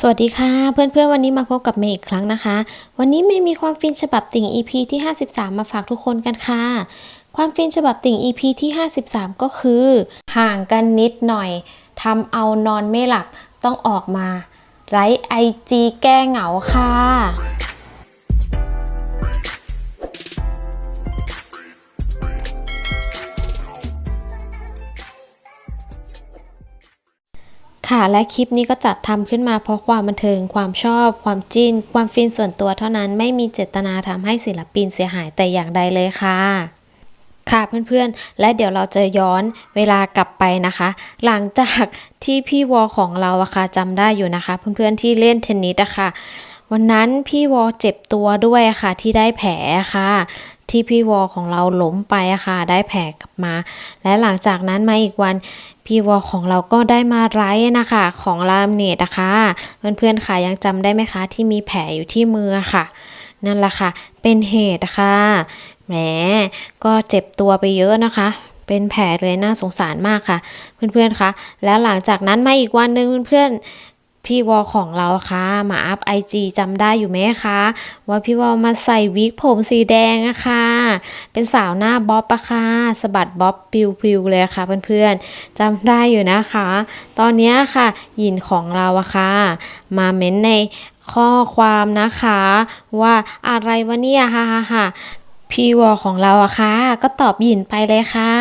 สวัสดีค่ะ เพื่อนๆ วันนี้มาพบกับเมย์อีกครั้งนะคะ วันนี้เมย์มีความฟินฉบับติ่ง EP ที่ 53 มาฝากทุกคนกันค่ะ ความฟินฉบับติ่ง EP ที่ 53 ก็คือ ห่างกันนิดหน่อยทำเอานอนไม่หลับต้องออกมาไลฟ์ไอจีแก้เหงาค่ะ ค่ะและคลิปนี้ก็จัดทำขึ้นมาเพราะความบันเทิง ความชอบ ความจิ้น ความฟินส่วนตัวเท่านั้นไม่มีเจตนาทำให้ศิลปินเสียหายแต่อย่างใดเลยค่ะค่ะเพื่อนๆ และเดี๋ยวเราจะย้อนเวลากลับไปนะคะ หลังจากที่พี่วอของเราอะค่ะจำได้อยู่นะคะ เพื่อนๆที่เล่นเทนนิสอะค่ะ วันนั้นพี่วอเจ็บตัวด้วยค่ะที่ได้แผลค่ะ ที่พี่วอของเราล้มไปค่ะ ได้แผลกลับมา และหลังจากนั้นมาอีกวันพี่วอของเราก็ได้มาไลฟ์นะคะของลามเนตนะคะเพื่อนๆค่ะยังจำได้ไหมคะ ที่มีแผลอยู่ที่มือค่ะ นั่นแหละค่ะ เป็นเหตุค่ะแหมก็เจ็บตัวไปเยอะนะคะเป็นแผลเลยน่าสงสารมากค่ะ เพื่อนๆคะแล้วหลังจากนั้นมาอีกวันหนึ่งเพื่อนๆ พี่วอของเราค่ะ มาอัพไอจีจำได้อยู่ไหมคะว่าพี่วอมาใส่วิกผมสีแดงอะค่ะเป็นสาวหน้าบ๊อบอะค่ะสะบัดบ๊อบปิวๆเลยค่ะเพื่อนๆจำได้อยู่นะคะ ตอนนี้ค่ะยินของเราอะค่ะ มาเม้นในข้อความนะคะ ว่าอะไรวะเนี่ยฮ่าฮ่าฮ่า พี่วอของเราอะค่ะก็ตอบหยินไปเลยค่ะ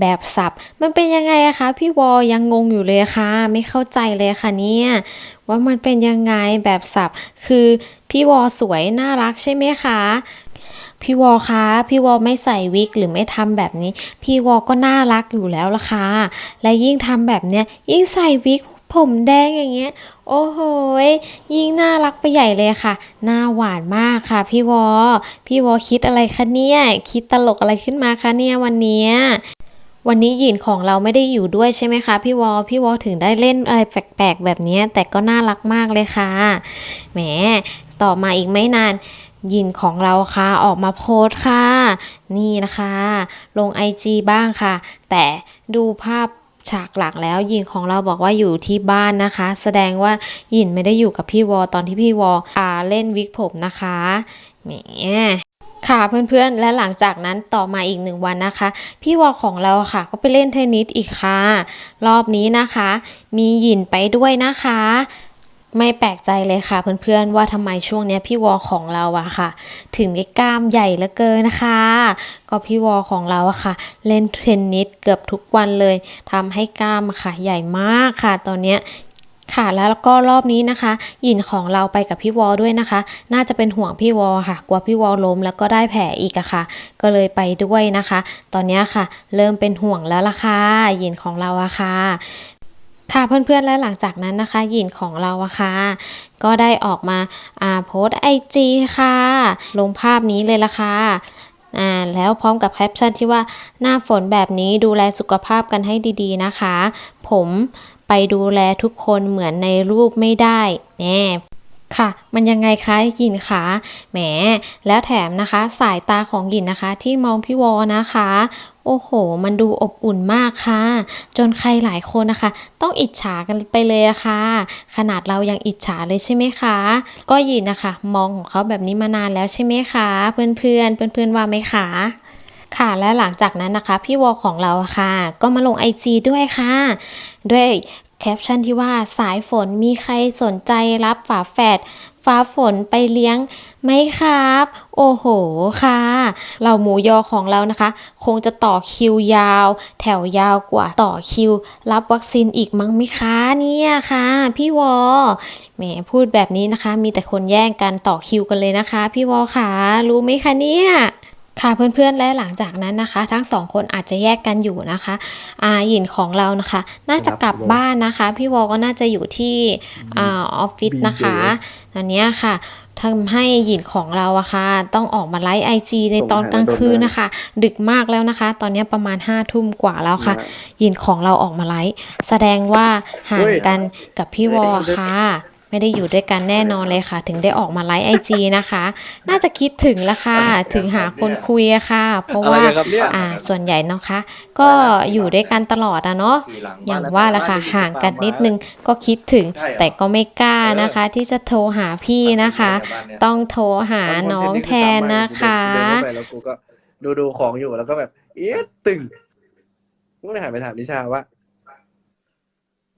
แบบสับมันเป็นยังไงอะคะพี่วอยังงงอยู่เลยค่ะ ไม่เข้าใจเลยค่ะเนี่ย ว่ามันเป็นยังไงแบบสับคือพี่วอสวยน่ารักใช่ไหมคะพี่วอคะพี่วอไม่ใส่วิกหรือไม่ทำแบบนี้ พี่วอก็น่ารักอยู่แล้วล่ะค่ะและยิ่งทำแบบเนี้ยยิ่งใส่วิก ผมแดงอย่างเงี้ย โอ้โหยิ่งน่ารักไปใหญ่เลยค่ะ หน้าหวานมากค่ะ พี่วอ พี่วอคิดอะไรคะเนี่ย คิดตลกอะไรขึ้นมาคะเนี่ยวันเนี้ยวันนี้หยินของเราไม่ได้อยู่ด้วยใช่ไหมคะพี่วอพี่วอถึงได้เล่นอะไรแปลกๆแบบนี้แต่ก็น่ารักมากเลยค่ะแหมต่อมาอีกไม่นานยินของเราค่ะออกมาโพสต์ค่ะ นี่นะคะ ลงไอจีบ้างค่ะ แต่ดูภาพ ฉากหลักแล้วหยินของเราบอกว่าอยู่ที่บ้านนะคะ แสดงว่าหยินไม่ได้อยู่กับพี่วอตอนที่พี่วออาเล่นวิกผมนะคะนี่ค่ะเพื่อนๆ และหลังจากนั้นต่อมาอีกหนึ่งวันนะคะ พี่วอของเราค่ะ ก็ไปเล่นเทนนิสอีกค่ะ รอบนี้นะคะ มีหยินไปด้วยนะคะ ไม่แปลกใจเลยค่ะเพื่อนๆว่าทำไมช่วงนี้พี่วอของเราอะค่ะ ถึงได้กล้ามใหญ่เหลือเกินนะคะ ก็พี่วอของเราอะค่ะ เล่นเทนนิสเกือบทุกวันเลยทำให้กล้ามค่ะใหญ่มากค่ะ ตอนเนี้ค่ะแล้วก็รอบนี้นะคะหยินของเราไปกับพี่วอด้วยนะคะ น่าจะเป็นห่วงพี่วอค่ะ กลัวพี่วอล้มแล้วก็ได้แผลอีกอะค่ะ ก็เลยไปด้วยนะคะ ตอนนี้ค่ะ เริ่มเป็นห่วงแล้วล่ะค่ะหยินของเราอะค่ะ ค่ะเพื่อนๆและหลังจากนั้นนะคะหยินของเราอะค่ะก็ได้ออกมาอาโพสไอจีค่ะ ลงภาพนี้เลยละค่ะอ่าแล้วพร้อมกับแคปชั่นที่ว่าหน้าฝนแบบนี้ดูแลสุขภาพกันให้ดีๆนะคะ ผมไปดูแลทุกคนเหมือนในรูปไม่ได้แน่ ค่ะ มันยังไงคะหยินคะแหม แล้วแถมนะคะ สายตาของหยินนะคะ ที่มองพี่วอนะคะ โอ้โห มันดูอบอุ่นมากค่ะ จนใครหลายคนนะคะ ต้องอิจฉากันไปเลยอะค่ะ ขนาดเรายังอิจฉาเลยใช่ไหมคะ ก็หยินนะคะ มองของเขาแบบนี้มานานแล้วใช่ไหมคะ เพื่อนๆเพื่อนๆว่าไหมคะค่ะและหลังจากนั้นนะคะ พี่วอของเราค่ะ ก็มาลง IG ด้วยค่ะ ด้วย แคปชั่นที่ว่าสายฝนมีใครสนใจรับฝาแฝดฟ้าฝนไปเลี้ยงไหมครับ โอ้โหค่ะ เราหมูยอของเรานะคะ คงจะต่อคิวยาว แถวยาวกว่าต่อคิว รับวัคซีนอีกมั้งไหมคะเนี่ยค่ะ พี่วอแหมพูดแบบนี้นะคะ มีแต่คนแย่งกันต่อคิวกันเลยนะคะ พี่วอค่ะรู้ไหมคะเนี่ย ค่ะเพื่อนๆและหลังจากนั้นนะคะ ทั้งสองคนอาจจะแยกกันอยู่นะคะอาหยินของเรานะคะ น่าจะกลับบ้านนะคะ พี่วอก็น่าจะอยู่ที่อาออฟฟิศนะคะอันเนี้ยค่ะทำให้หยินของเราอะค่ะ ต้องออกมาไลฟ์ไอจีในตอนกลางคืนนะคะ ดึกมากแล้วนะคะ ตอนนี้ประมาณ5้าทุ่มกว่าแล้วค่ะหยินของเราออกมาไลฟ์แสดงว่าห่างกันกับพี่วอค่ะ ไม่ได้อยู่ด้วยกันแน่นอนเลยค่ะ ถึงได้ออกมาไลฟ์ไอจีนะคะ น่าจะคิดถึงละค่ะถึงหาคนคุยอะค่ะ เพราะว่าอะไรกันครับเนี่ยอ่าส่วนใหญ่เนาะคะ ก็อยู่ด้วยกันตลอดอะเนาะทีหลังอย่างว่าละค่ะห่างกันนิดนึงก็คิดถึง แต่ก็ไม่กล้านะคะ ที่จะโทรหาพี่นะคะ ต้องโทรหาน้องแทนนะคะเดินเข้าไปแล้วกูก็ดูดูของอยู่แล้วก็แบบ เอ๊ะตึงกูเลยหันไปถามนิชาว่า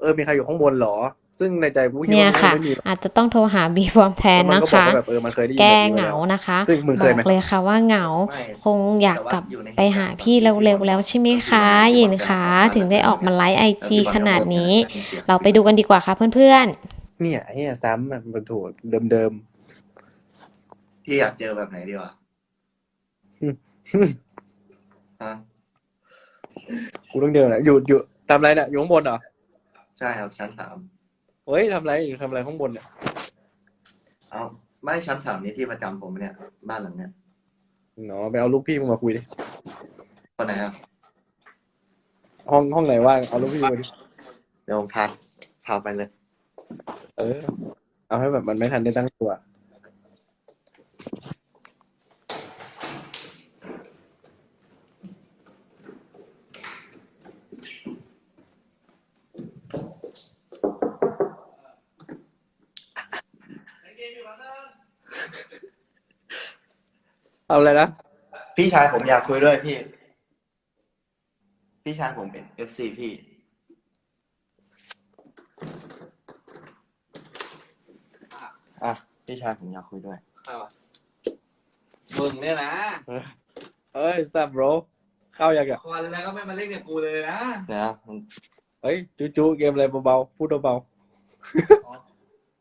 เออมีใครอยู่ข้างบนเหรอ ซึ่งในใจกูคิดเนี่ยว่าค่ะ ไม่มีหรอก อาจจะต้องโทรหาบีฟอร์มแทนแล้วมันะก็บอกคะว่าแบบเออมันเคยได้ยินแก้แบบนี้เหงาแล้วนะคะซึ่งมึงเคยไหมบอกเลยค่ะว่าเหงาไม่คงอยากกลับไปหาพี่เร็วๆแล้วใช่ไหมคะยินคะ ถึงได้ออกมาไลฟ์ไอจีขนาดนี้ เราไปดูกันดีกว่าค่ะเพื่อนเนี่ยไอ้เนี่ยซ้ำอะมันถูกเดิมพี่อยากเจอแบบไหนดีวะๆ ฮะกูต้องเดินอะอยู่อยู่ทำอะไรน่ะอยู่ข้างบนเหรอใช่ครับชั้นสาม เฮ้ยทำอะไรอยู่ทำอะไรข้างบนเนี่ยเอาไม่ชั้นสามนี้ที่ประจำผมเนี่ย บ้านหลังเนี้ยเนาะไปเอาลูกพี่มึงมาคุยดิคนไหนครับห้องห้องไหนว่างเอาลูกพี่มาดิเดี๋ยวผมพาพาไปเลย เออ เอาให้แบบมันไม่ทันได้ตั้งตัว เอาอะไรนะพี่ชายผมอยากคุยด้วยพี่ พี่ชายผมเป็นเอฟซีพี่ อะ พี่ชายผมอยากคุยด้วย มึงเนี่ยนะเอ้ยซับโรเข้ายังอะควันแล้วก็ไม่มาเล่นกับกูเลยนะเดี๋ยวมันเฮ้ยจูจูเกมอะไรเบาๆพูดเบา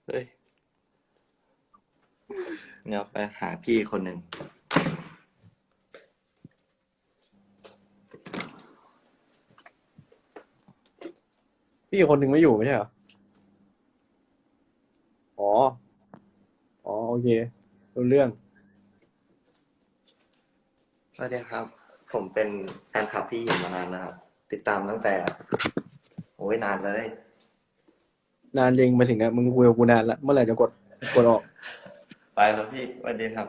เฮ้ยเดี๋ยวไปหาพี่คนหนึ่ง ๆพี่คนหนึ่งไม่อยู่ไม่ใช่เหรอ อ๋อ อ๋อ โอเครู้เรื่อง สวัสดีครับ ผมเป็นแฟนคลับพี่หญิงมานานนะครับ ติดตามตั้งแต่ โอ้ยนานเลย นานจริงมาถึงอะมึงคุยกับกูนานละเมื่อไหร่จะกดกดออก ไปครับพี่สวัสดีครับ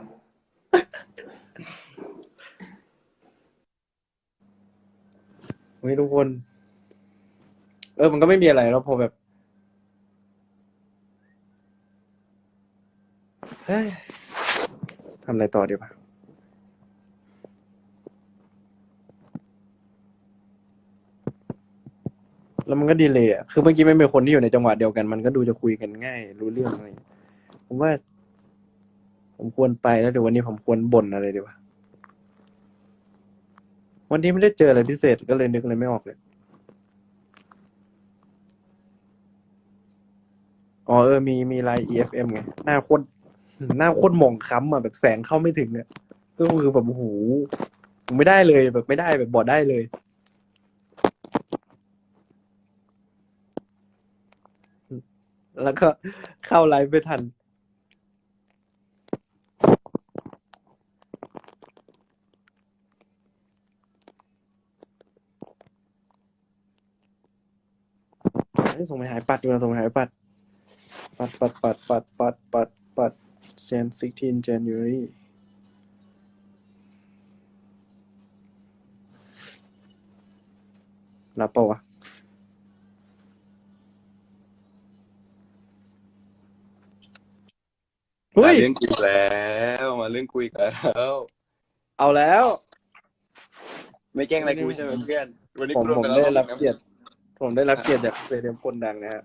เฮ้ยทุกคน เออมันก็ไม่มีอะไรแล้วพอแบบเฮ้ยทำอะไรต่อดีป่ะแล้วมันก็ดีเลยอะ คือเมื่อกี้ไม่เป็นคนที่อยู่ในจังหวะเดียวกัน มันก็ดูจะคุยกันง่าย รู้เรื่องอะไรอย่างเงี้ยผมว่า ผมควรไปแล้วเดี๋ยววันนี้ผมควรบ่นอะไรดีวะ วันนี้ไม่ได้เจออะไรพิเศษก็เลยนึกอะไรไม่ออกเลย อ๋อเออมีมีไลน์ EFM ไงหน้าโคตรหน้าโคตรหมองค้ำอะแบบแสงเข้าไม่ถึงเนี่ยก็คือแบบโอ้โหไม่ได้เลยแบบไม่ได้แบบบอดได้เลยแล้วก็เข้าไลฟ์ไม่ทัน ส่งไปหายปัดดีกว่าส่งไปหายปัด ปัดปัดปัดปัดปัดปัดปัดเซน16 January รับปะวะเฮ้มายเรื่องคุยแล้วมาเรื่องคุยกันแล้วเอาแล้ว ไม่แกล้งอะไรกูใช่ไหมเพื่อนวันนี้ผมกูโดนผมไปแล้วได้รรัอบบนึงเกียรติผมได้รับเกียรติจากเซเลบคนดังนะฮะ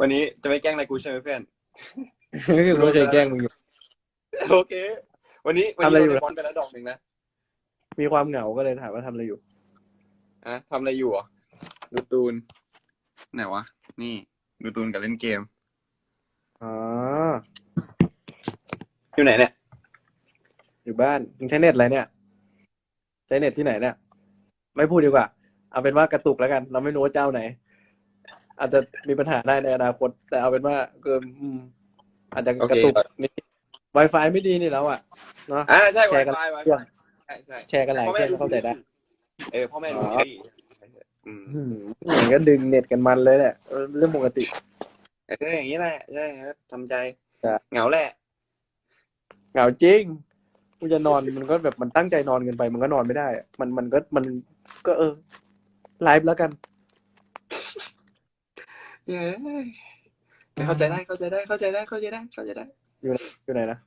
วันนี้จะไม่แกล้งอะไรกูใช่ไหมเพื่อนก็คือกูเคยแกล้งมึงอยู่ โอเค วันนี้วันทำอะไรนี้อยู่ โดนบอลไปแล้วดอกหนึ่งนะมีความเหงาก็เลยถามว่าทำอะไรอยู่ อะทำอะไรอยู่อะดูตูน ไหนวะ นี่ดูตูนกับเล่นเกม อ๋อ อยู่ไหนเนี่ย อยู่บ้านมึงใช้เน็ตอะไรเนี่ย ใช้เน็ตที่ไหนเนี่ย ไม่พูดดีกว่า เอาเป็นว่ากระตุกแล้วกัน เราไม่รู้ว่าเจ้าไหน อาจจะมีปัญหาได้ในอนาคต แต่เอาเป็นว่าเกินอืมอาจจะโอเคกระตุกนิด Wi-Fi ไม่ดีนี่แล้วอะเนาะอ่าใช่ แชร์กัน Wi-Fi เครื่อง Wi-Fi ใช่ใช่แชร์กันหลายเครื่องเข้าใจได้เออพ่อแม่อ๋ดูอซีรีส์อืมอืมอย่างก็ดึงเน็ตกันมันเลยเนี่ยเออเรื่องปกติเอเอออย่างนี้แหละใช่ครับทำใจจ้ะเหงาแหละเหงาจริงกูจะนอนมันก็แบบมันตั้งใจนอนเกินไป มันก็นอนไม่ได้อะมันมันก็มันก็เออไลฟ์แล้วกัน เย้แต่เข้าใจได้เข้าใจได้เข้าใจได้เข้าใจได้เข้าใจได้อยู่ไหนนะ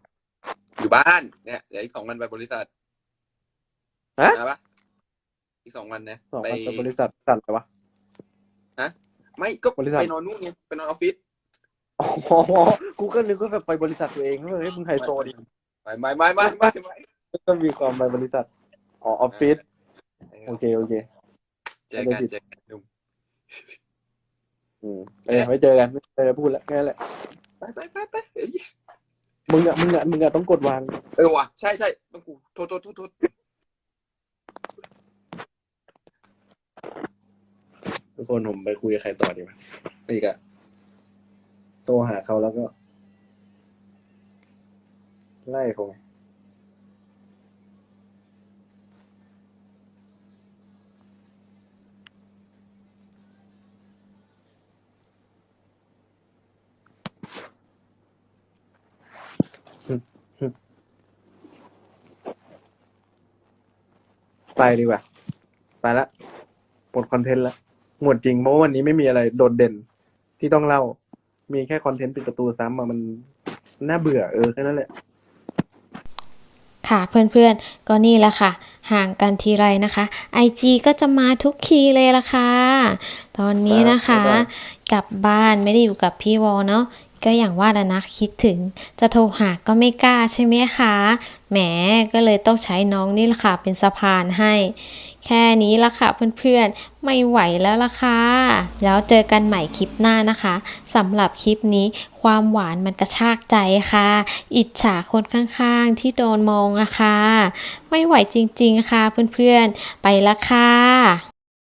อยู่บ้านเนี่ยเดี๋ยวอีกสองวันไปบริษัทฮะนะปะอีกสองวันนะสองไปวันไปบริษัทสั่นเลยวะ ไม่ก็บริษัท ไปนอนนู่นไงไปนอนออฟฟิศอ๋อกูก็นึกว่าแบบไปบริษัทตัวเองเฮ้ยมึงไฮโซดิไม่ไม่ไม่ไม่ไม่ไม่ก็มีความไปบริษัทอ๋อออฟฟิศโอเคโอเค เจอกันเจอกันหนุ่ม อืมเออไม่เจอกันไม่เจอพูดแล้วแค่นั้นแหละไปไปไปไปเอ้ยมึงอะมึงอะมึงอะต้องกดวาง เออว่ะใช่ใช่ต้องกูโทษโทษโทษโทษทุกคนผมไปคุยกับใครต่อดีวะอีกอะโทรหาเขาแล้วก็ ไล่เขา ไงไปดีกว่า ไปละหมดคอนเทนต์ละหมดจริงเพราะว่าวันนี้ไม่มีอะไรโดดเด่นที่ต้องเล่า มีแค่คอนเทนต์ปิดประตูซ้ำอะมันน่าเบื่อเออแค่นั้นแหละค่ะเพื่อนๆ ก็นี่แหละค่ะ ห่างกันทีไรนะคะ IG ก็จะมาทุกทีเลยละค่ะ ตอนนี้นะคะครับกลับบ้านไม่ได้อยู่กับพี่วอเนาะ ก็อย่างว่าแหละนะคิดถึง จะโทรหาก็ไม่กล้าใช่ไหมคะ แหมก็เลยต้องใช้น้องนี่แหละค่ะเป็นสะพานให้ แค่นี้ละค่ะเพื่อนๆ ไม่ไหวแล้วละค่ะ แล้วเจอกันใหม่คลิปหน้านะคะสำหรับคลิปนี้ความหวานมันกระชากใจค่ะ อิจฉาคนข้างๆที่โดนมองอะค่ะ ไม่ไหวจริงๆค่ะเพื่อนๆ ไปละค่ะ